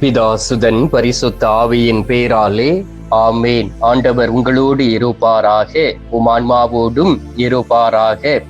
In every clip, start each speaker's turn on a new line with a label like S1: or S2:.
S1: பிதாசுதன் பரிசுத்த ஆவியின் பேராலே ஆமேன். ஆண்டவர் உங்களோடு இருப்பாராக உமான்மாவோடும் இருப்பாராக.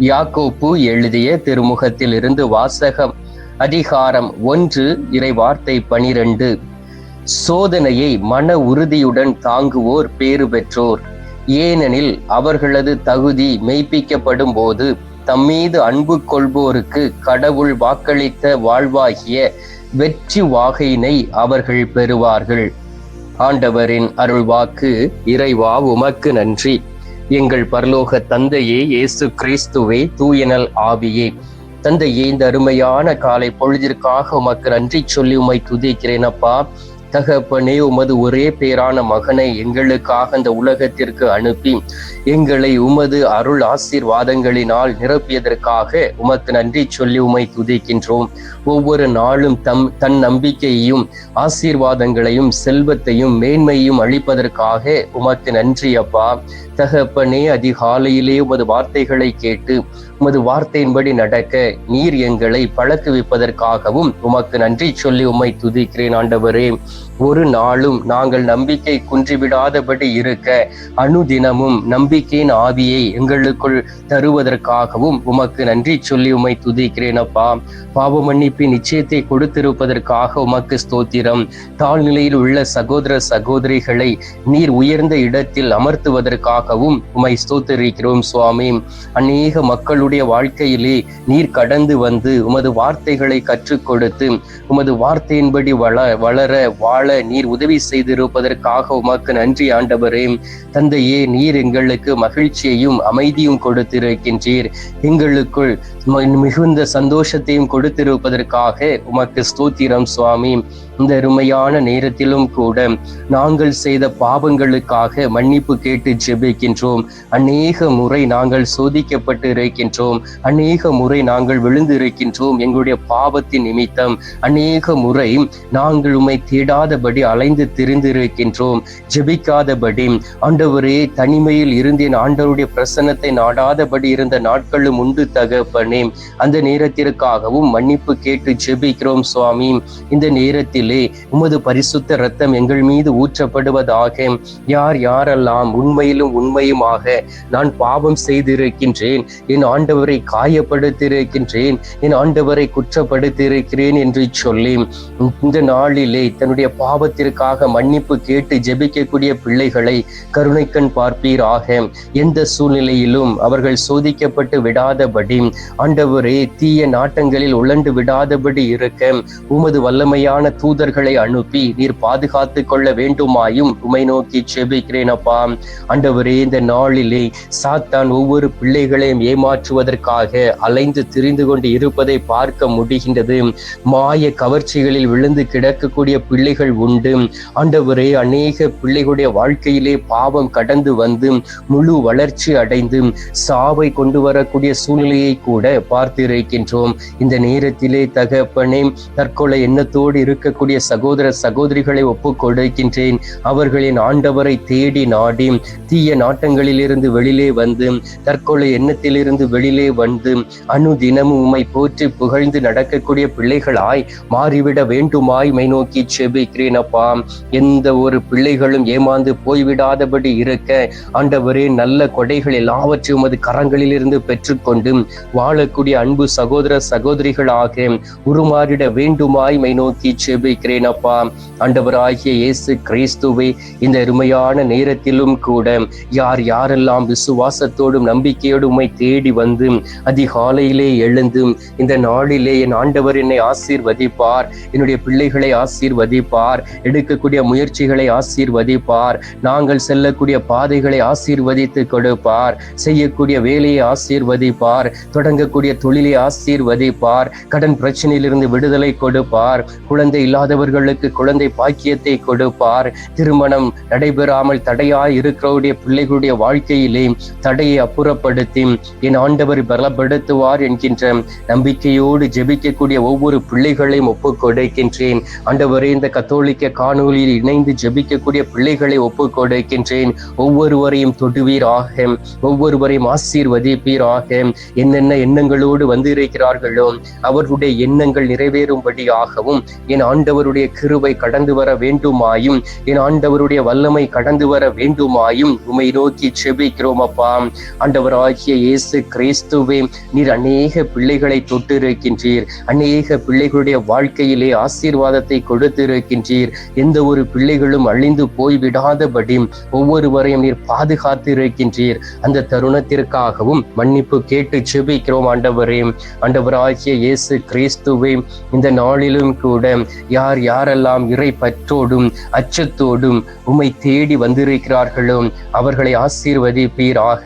S1: யாக்கோப்பு எழுதிய திருமுகத்தில் இருந்து வாசகம் அதிகாரம் ஒன்று இறை வார்த்தை பனிரெண்டு. சோதனையை மன உறுதியுடன் தாங்குவோர் பேறு பெற்றோர். ஏனெனில் அவர்களது தகுதி மெய்ப்பிக்கப்படும் போது தம்மீது அன்பு கொள்வோருக்கு கடவுள் வாக்களித்த வாழ்வாகிய வெற்றி வாகையினை அவர்கள் பெறுவார்கள். ஆண்டவரின் அருள்வாக்கு இறைவா உமக்கு நன்றி. எங்கள் பரலோக தந்தையே இயேசு கிறிஸ்துவே தூயனல் ஆவியே. தந்தையே இந்த அருமையான காலை பொழுதிற்காக உமக்கு நன்றி சொல்லி உமை துதிக்கிறேன் அப்பா. தகப்பனே உமது ஒரே பேரான மகனை எங்களுக்காக அந்த உலகத்திற்கு அனுப்பி எங்களை உமது அருள் ஆசீர்வாதங்களினால் நிரப்பியதற்காக உமக்கு நன்றி சொல்லி உமை துதிக்கின்றோம். ஒவ்வொரு நாளும் தம் தன் நம்பிக்கையையும் ஆசீர்வாதங்களையும் செல்வத்தையும் மேன்மையும் அளிப்பதற்காக உமக்கு நன்றி அப்பா. தகப்பனே அதிகாலையிலே உமது வார்த்தைகளை கேட்டு உமது வார்த்தையின்படி நடக்க நீர் எங்களை பழக்குவிப்பதற்காகவும் உமக்கு நன்றி சொல்லி உம்மை துதிக்கிறேன் ஆண்டவரே. ஒரு நாளும் நாங்கள் நம்பிக்கை குன்றிவிடாதபடி இருக்க அனுதினமும் நம்பிக்கையின் ஆவியை எங்களுக்குள் தருவதற்காகவும் உமக்கு நன்றி சொல்லி உம்மை துதிக்கிறேன் அப்பா. பாவ மன்னிப்பின் நிச்சயத்தை கொடுத்திருப்பதற்காக உமக்கு ஸ்தோத்திரம். தாழ்நிலையில் உள்ள சகோதர சகோதரிகளை நீர் உயர்ந்த இடத்தில் அமர்த்துவதற்காகவும் உமை ஸ்தோத்தரிக்கிறோம் சுவாமி. அநேக மக்கள் எங்களுடைய வாழ்க்கையிலே நீர் கடந்து வந்து உமது வார்த்தைகளை கற்றுக் கொடுத்து உமது வார்த்தையின்படி வள வளர வாழ நீர் உதவி செய்திருப்பதற்காக உமக்கு நன்றி ஆண்டவரே. தந்தையே நீர் எங்களுக்கு மகிழ்ச்சியையும் அமைதியும் கொடுத்திருக்கின்றீர். எங்களுக்குள் மிகுந்த சந்தோஷத்தையும் கொடுத்திருப்பதற்காக உமக்கு ஸ்தோத்திரம் சுவாமி. இந்த அருமையான நேரத்திலும் கூட நாங்கள் செய்த பாவங்களுக்காக மன்னிப்பு கேட்டு ஜெபிக்கின்றோம். அநேக முறை நாங்கள் சோதிக்கப்பட்டு இருக்கின்றோம். அநேக முறை நாங்கள் விழுந்து இருக்கின்றோம் எங்களுடைய பாவத்தின் நிமித்தம். அநேக முறை நாங்கள் உம்மை தேடாதபடி அலைந்து திரிந்திருக்கின்றோம் ஜெபிக்காதபடி ஆண்டவரே தனிமையில் இருந்தேன் ஆண்டவருடைய பிரசன்னத்தை நாடாதபடி இருந்த நாட்களும் உண்டு தகப்பனே. அந்த நேரத்திற்காகவும் மன்னிப்பு கேட்டு ஜெபிக்கிறோம் சுவாமி. இந்த நேரத்தில் நாளிலே உமது பரிசுத்த இரத்தம் எங்கள் மீது ஊற்றப்படுவதாக. யார் யாரெல்லாம் உண்மையிலும் உண்மையுமாக நான் பாவம் செய்திருக்கின்றேன் என் ஆண்டவரை காயப்படுத்தியிருக்கின்றேன் என் ஆண்டவரை குற்றப்படுத்தியிருக்கிறேன் என்று சொல்லி இந்த நாளிலே தன்னுடைய பாவத்திற்காக மன்னிப்பு கேட்டு ஜெபிக்கக்கூடிய பிள்ளைகளை கருணைக்கண் பார்ப்பீராக. எந்த சூழ்நிலையிலும் அவர்கள் சோதிக்கப்பட்டு விடாதபடி ஆண்டவரே தீய நாட்டங்களில் உழண்டு விடாதபடி இருக்க உமது வல்லமையான தூ தூதர்களை அனுப்பி நீர் பாதுகாத்து கொள்ள வேண்டுமாயும் உமை நோக்கி செபிக்கிறேன் அப்பா ஆண்டவரே இந்த நாளிலே சாத்தான் ஒவ்வொரு பிள்ளைகளையும் ஏமாற்றுவதற்காக அலைந்து திரிந்து கொண்டு இருப்பதை பார்க்க முடிகின்றது. மாய கவர்ச்சிகளில் விழுந்து கிடக்கக்கூடிய பிள்ளைகள் உண்டு. ஆண்டவரே அநேக பிள்ளைகளுடைய வாழ்க்கையிலே பாவம் கடந்து வந்து முழு வளர்ச்சி அடைந்து சாவை கொண்டு வரக்கூடிய சூழ்நிலையை கூட பார்த்திருக்கின்றோம். இந்த நேரத்திலே தகப்பனே தற்கொலை எண்ணத்தோடு இருக்கக்கூடிய இருக்கக்கூடிய சகோதர சகோதரிகளை ஒப்பு கொடுக்கின்றேன். அவர்களின் ஆண்டவரை தேடி நாடி தீய நாட்டங்களிலிருந்து வெளியிலே வந்து தற்கொலை எண்ணத்திலிருந்து வெளியிலே வந்து அனுதினமும் உம்மை போற்றி புகழ்ந்து நடக்கக்கூடிய பிள்ளைகளாய் மாறிவிட வேண்டுமாய் மை நோக்கி செபிக்கிறேன் அப்பா. எந்த ஒரு பிள்ளைகளும் ஏமாந்து போய்விடாதபடி இருக்க ஆண்டவரே நல்ல கொடைகள் எல்லாவற்றையும் உமது கரங்களிலிருந்து பெற்றுக்கொண்டு வாழக்கூடிய அன்பு சகோதர சகோதரிகளாக உருமாறிட வேண்டுமாய் மை நோக்கி செபி ஜெபிக்கிறேன் அப்பா. ஆண்டவராகிய இயேசு கிறிஸ்துவை இந்த அருமையான நேரத்திலும் கூட யார் யாரெல்லாம் விசுவாசத்தோடும் நம்பிக்கையோடும் உம்மை தேடி வந்து அதிகாலையிலே எழுந்து இந்த நாளிலே என் ஆண்டவர் என்னை ஆசீர்வதிப்பார் என்னுடைய பிள்ளைகளை ஆசீர்வதிப்பார் எடுக்கக்கூடிய முயற்சிகளை ஆசீர்வதிப்பார் நாங்கள் செல்லக்கூடிய பாதைகளை ஆசீர்வதித்து கொடுப்பார் செய்யக்கூடிய வேலையை ஆசீர்வதிப்பார் தொடங்கக்கூடிய தொழிலை ஆசீர்வதிப்பார் கடன் பிரச்சனையிலிருந்து விடுதலை கொடுப்பார் குழந்தை இல்லாத இல்லாதவர்களுக்கு குழந்தை பாக்கியத்தை கொடுப்பார். திருமணம் நடைபெறாமல் தடையாய் இருக்கிறவருடைய பிள்ளைகளுடைய வாழ்க்கையிலே தடையை அப்புறப்படுத்தி என் ஆண்டவர் பலப்படுத்துவார் என்கின்ற நம்பிக்கையோடு ஜெபிக்கக்கூடிய ஒவ்வொரு பிள்ளைகளையும் ஒப்பு கொடுக்கின்றேன் ஆண்டவரே இந்த கத்தோலிக்க காணொலியில் இணைந்து ஜெபிக்கக்கூடிய பிள்ளைகளை ஒப்பு கொடுக்கின்றேன் ஒவ்வொருவரையும் தொடுவீராக ஒவ்வொருவரையும் ஆசீர்வதிப்பீராக. என்னென்ன எண்ணங்களோடு வந்திருக்கிறார்களோ அவர்களுடைய எண்ணங்கள் நிறைவேறும்படியாகவும் என் ஆண்டவர் ஆண்டவருடைய கிருபை கடந்து வர வேண்டுமாயும் என் ஆண்டவருடைய வல்லமை கடந்து வர வேண்டுமாயும் உமை நோக்கி செபிக்கிறோம் அப்பா. ஆண்டவர் ஆகிய இயேசு கிறிஸ்துவே நீர் அநேக பிள்ளைகளை தொட்டிருக்கின்றீர். அநேக பிள்ளைகளுடைய வாழ்க்கையிலே ஆசீர்வாதத்தை கொடுத்திருக்கின்றீர். எந்த ஒரு பிள்ளைகளும் அழிந்து போய்விடாதபடி ஒவ்வொருவரையும் நீர் பாதுகாத்து இருக்கின்றீர் அந்த தருணத்திற்காகவும் மன்னிப்பு கேட்டு செபிக்கிறோம் ஆண்டவரே. ஆண்டவராகிய இயேசு கிறிஸ்துவே இந்த நாளிலும் கூட யார் யாரெல்லாம் இறை பற்றோடும் அச்சத்தோடும் உம்மை தேடி வந்திருக்கிறார்களோ அவர்களை ஆசீர்வதிப்பீராக.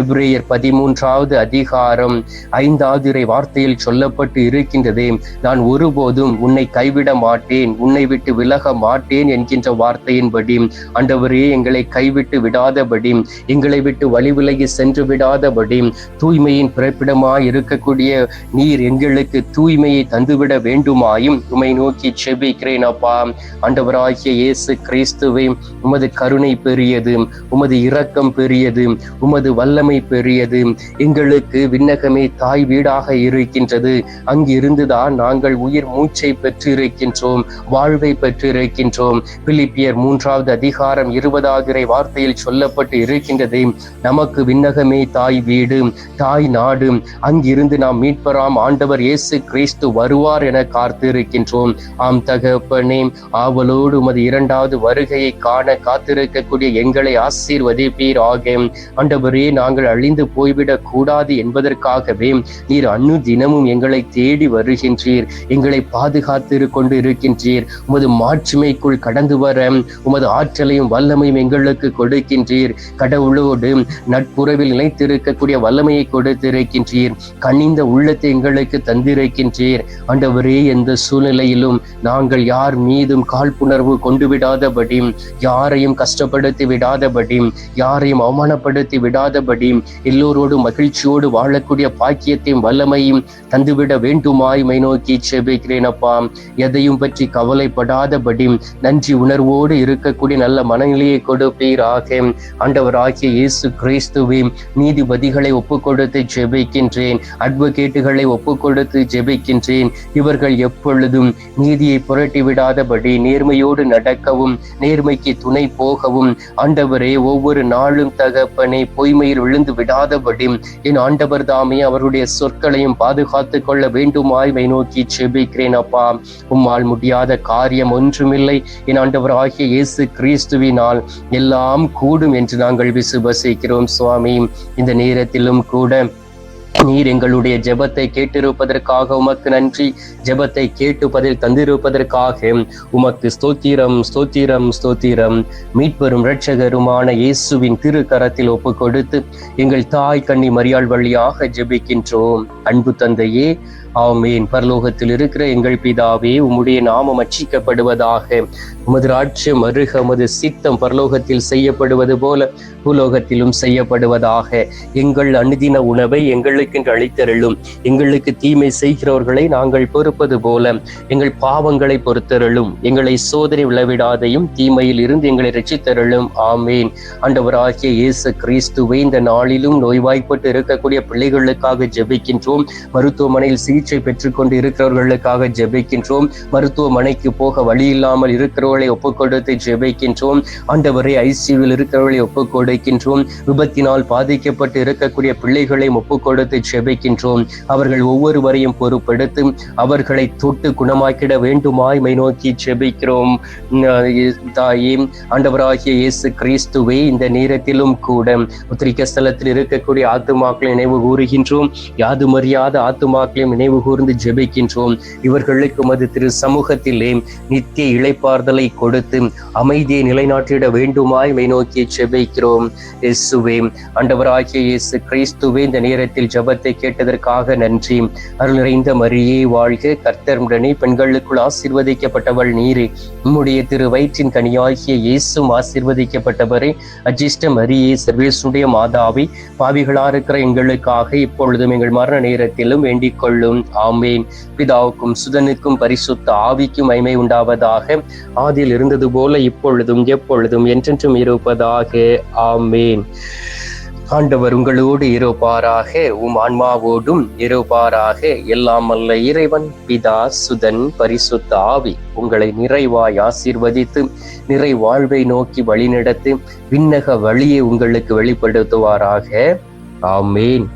S1: எப்ரேயர் பதிமூன்றாவது அதிகாரம் ஐந்தாவது இறை வார்த்தையில் சொல்லப்பட்டு இருக்கின்றதே நான் ஒருபோதும் உன்னை கைவிட மாட்டேன் உன்னை விட்டு விலக மாட்டேன் என்கின்ற வார்த்தையின்படி அண்டவரே எங்களை கைவிட்டு விடாதபடி எங்களை விட்டு வழி விலகி சென்று விடாதபடி தூய்மையின் பிறப்பிடமாய் இருக்கக்கூடிய நீர் எங்களுக்கு தூய்மையை தந்துவிட வேண்டுமாயும் உமை நோக்கி செபிக்கிறேன் அப்பா ஆண்டவராகிய இயேசு கிறிஸ்துவை உமது கருணை பெரியது உமது இரக்கம் பெரியது உமது வல்லமை பெரியது. எங்களுக்கு விண்ணகமே தாய் வீடாக இருக்கின்றது. அங்கிருந்துதான் நாங்கள் உயிர் மூச்சை பெற்றிருக்கின்றோம் வாழ்வை பெற்றிருக்கின்றோம். பிலிப்பியர் மூன்றாவது அதிகாரம் இருபதாகிற வார்த்தையில் சொல்லப்பட்டு இருக்கின்றது நமக்கு விண்ணகமே தாய் வீடு தாய் நாடு. அங்கிருந்து நாம் மீட்பராம் ஆண்டவர் இயேசு கிறிஸ்து வருவார் என காத்திருக்கின்றோம். ஆம் தகப்பனே ஆவலோடு உமது இரண்டாவது வருகையை காண காத்திருக்கக்கூடிய எங்களை ஆசீர்வதிப்பீர் ஆக. ஆண்டவரே நாங்கள் அழிந்து போய்விடக் கூடாது என்பதற்காகவே நீர் அன்னு தினமும் எங்களை தேடி வருகின்றீர். எங்களை பாதுகாத்து கொண்டு இருக்கின்றீர் உமது மாட்சிமைக்குள் கடந்து வர உமது ஆற்றலையும் வல்லமையும் எங்களுக்கு கொடுக்கின்றீர். கடவுளோடு நட்புறவில் நிலைத்திருக்கக்கூடிய வல்லமையை கொடுத்திருக்கின்றீர். கனிந்த உள்ளத்தை எங்களுக்கு தந்திருக்கின்றீர். ஆண்டவரே எந்த சூழ்நிலையிலும் நாங்கள் யார் மீதும் காழ்ப்புணர்வு கொண்டு விடாதபடி யாரையும் கஷ்டப்படுத்தி விடாதபடி யாரையும் அவமானப்படுத்தி விடாதபடி எல்லோரோடும் மகிழ்ச்சியோடு வாழக்கூடிய பாக்கியத்தையும் வல்லமையும் தந்துவிட வேண்டுமாய் மை நோக்கி செபிக்கிறேன் அப்பா. எதையும் பற்றி கவலைப்படாதபடி நன்றி உணர்வோடு இருக்கக்கூடிய நல்ல மனநிலையை கொடுப்பீராக. ஆண்டவராகிய இயேசு கிறிஸ்துவே நீதிபதிகளை ஒப்புக் கொடுத்து ஜெபிக்கின்றேன் அட்வொகேட்டுகளை ஒப்புக் கொடுத்து ஜெபிக்கின்றேன். இவர்கள் எப்பொழுதும் நீதியை புரட்டி விடாதபடி நேர்மையோடு நடக்கவும் நேர்மைக்கு துணை போகவும் ஆண்டவரே ஒவ்வொரு நாளும் தகப்பனை பொய்மையில் விழுந்து விடாதபடி என் ஆண்டவர் தாமே அவருடைய சொற்களையும் பாதுகாத்துக் கொள்ள வேண்டுமாய் வை நோக்கி செபிக்கிறேன் அப்பா. உம்மால் முடியாத காரியம் ஒன்றுமில்லை. என் ஆண்டவர் ஆகிய இயேசு கிறிஸ்துவினால் எல்லாம் கூடும் என்று நாங்கள் விசுவசிக்கிறோம் சுவாமி. இந்த நேரத்திலும் கூட நீர் எங்களுடைய ஜெபத்தை கேட்டிருப்பதற்காக உமக்கு நன்றி. ஜெபத்தை கேட்டு பதில் தந்திருப்பதற்காக உமக்கு ஸ்தோத்திரம் ஸ்தோத்திரம் ஸ்தோத்திரம். மீட்பெரும் இரட்சகருமான இயேசுவின் திருக்கரத்தில் ஒப்பு கொடுத்து எங்கள் தாய் கண்ணி மரியாள் வழியாக ஜெபிக்கின்றோம். அன்பு தந்தையே ஆமேன். பரலோகத்தில் இருக்கிற எங்கள் பிதாவே உம்முடைய நாமம் அச்சிக்கப்படுவதாக. உமது ராட்சியம் அருக உமது சித்தம் பரலோகத்தில் செய்யப்படுவது போல பூலோகத்திலும் செய்யப்படுவதாக. எங்கள் அனுதின உணவை எங்களுக்கு அளித்தருளும். எங்களுக்கு தீமை செய்கிறவர்களை நாங்கள் பொறுப்பது போல எங்கள் பாவங்களை பொறுத்தருளும். எங்களை சோதனை விளவிடாதையும் தீமையில் இருந்து எங்களை ரசித்தருளும் ஆமேன். ஆண்டவராகிய இயேசு கிறிஸ்துவை இந்த நாளிலும் நோய்வாய்ப்பட்டு இருக்கக்கூடிய பிள்ளைகளுக்காக ஜெபிக்கின்றோம். மருத்துவமனையில் சிகிச்சை சிகிச்சை பெற்றுக்கொண்டு இருக்கிறவர்களுக்காக ஜெபிக்கின்றோம். மருத்துவமனைக்கு போக வழி இல்லாமல் இருக்கிறவர்களை ஒப்புக்கொடுத்து ஜெபிக்கின்றோம். ஆண்டவரை ஐசியூவில் இருக்கிறவர்களை ஒப்புக்கொடுக்கின்றோம். விபத்தினால் பாதிக்கப்பட்டு இருக்கக்கூடிய பிள்ளைகளை ஒப்புக்கொடுத்து ஜெபிக்கின்றோம். அவர்கள் ஒவ்வொருவரையும் பொறுப்பெடுத்து அவர்களை தொட்டு குணமாக்கிட வேண்டுமாய் மை நோக்கி ஜெபிக்கிறோம். தாயே ஆண்டவராகிய இயேசு கிறிஸ்துவை இந்த நேரத்திலும் கூட உத்திரிக்க ஸ்தலத்தில் இருக்கக்கூடிய ஆத்துமாக்களை நினைவு கூறுகின்றோம். யாது மறியாத ஆத்துமாக்களையும் நினைவு கூர்ந்து ஜெபிக்கின்றோம். இவர்களுக்கு மது திரு சமூகத்திலே நித்திய இழைப்பார்தலை கொடுத்து அமைதியை நிலைநாட்டிட வேண்டுமாய் மை நோக்கி ஜெபிக்கிறோம். இயேசுவே ஆண்டவராகிய இயேசு கிறிஸ்துவே இந்த நேரத்தில் ஜபத்தை கேட்டதற்காக நன்றி. அருள் நிறைந்த மரியே வாழ்க கர்த்தருடனே பெண்களுக்குள் ஆசீர்வதிக்கப்பட்டவள் நீரே. உம்முடைய திரு வயிற்றின் கனியாகிய இயேசும் ஆசீர்வதிக்கப்பட்டவரே. அஜிஷ்ட மரியே சர்வேசுடைய மாதாவை பாவிகளா இருக்கிற எங்களுக்காக இப்பொழுதும் எங்கள் மரண நேரத்திலும் வேண்டிக் கொள்ளும். ஆமேன். பிதாவுக்கும் சுதனுக்கும் பரிசுத்த ஆவிக்கும் மைமை உண்டாவதாக ஆதியில் இருந்தது போல இப்பொழுதும் எப்பொழுதும் என்றென்றும் இருப்பதாக ஆமேன். ஆண்டவர் உங்களோடு இருப்பாராக உம் ஆன்மாவோடும் இருப்பாராக. எல்லாம் அல்ல இறைவன் பிதா சுதன் பரிசுத்த ஆவி. உங்களை நிறைவாய் ஆசீர்வதித்து நிறை வாழ்வை நோக்கி வழிநடத்தி விண்ணக வழியை உங்களுக்கு வெளிப்படுத்துவாராக ஆமேன்.